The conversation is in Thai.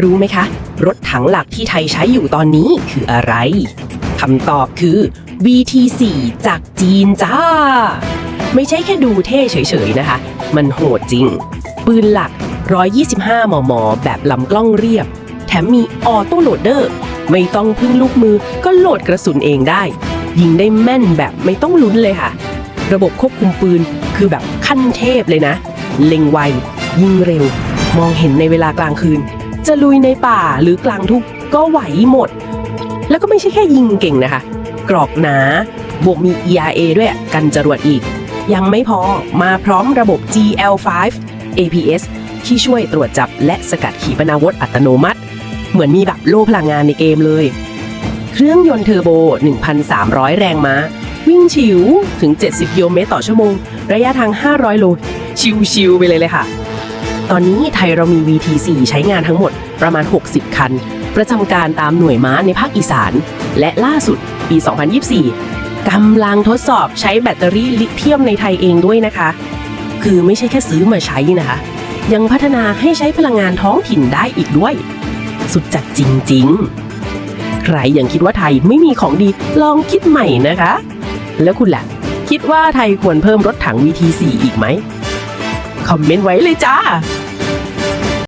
รู้ไหมคะ รถถังหลักที่ไทยใช้อยู่ตอนนี้คืออะไร คำตอบคือ VT4 จากจีนจ้า ไม่ใช่แค่ดูเท่เฉยๆนะคะ มันโหดจริง ปืนหลัก 125 มม แบบลำกล้องเรียบ แถมมีออโต้โหลดเดอร์ ไม่ต้องพึ่งลูกมือก็โหลดกระสุนเองได้ ยิงได้แม่นแบบไม่ต้องลุ้นเลยค่ะ ระบบควบคุมปืนคือแบบขั้นเทพเลยนะ เล็งไว ยิงเร็ว มองเห็นในเวลากลางคืน จะลุยในป่าหรือกลางทุ่งก็ไหวหมด แล้วก็ไม่ใช่แค่ยิงเก่งนะคะ กรอกหนา บวกมี ERA ด้วยกันจรวดอีก ยังไม่พอมาพร้อมระบบ GL5 APS ที่ช่วยตรวจจับและสกัดขีปนาวุธอัตโนมัติ เหมือนมีแบบโล่พลังงานในเกมเลย เครื่องยนต์เทอร์โบ 1,300 แรงม้า วิ่งฉิวถึง 70กิโลเมตรต่อชั่วโมง ระยะทาง 500 โล ชิวๆไปเลยเลยค่ะ ตอนนี้ไทยเรามี VT4 ใช้งานทั้งหมดประมาณ 60 คัน ประจำการตามหน่วยม้าในภาคอีสาน และล่าสุดปี 2024 กำลังทดสอบใช้แบตเตอรี่ลิเธียมในไทยเองด้วยนะคะ คือไม่ใช่แค่ซื้อมาใช้นะคะ ยังพัฒนาให้ใช้พลังงานท้องถิ่นได้อีกด้วย สุดจัดจริง ๆ ใครยังคิดว่าไทยไม่มีของดีลองคิดใหม่นะคะ แล้วคุณล่ะ คิดว่าไทยควรเพิ่มรถถัง VT4 อีกไหม คอมเมนต์ไว้เลยจ้า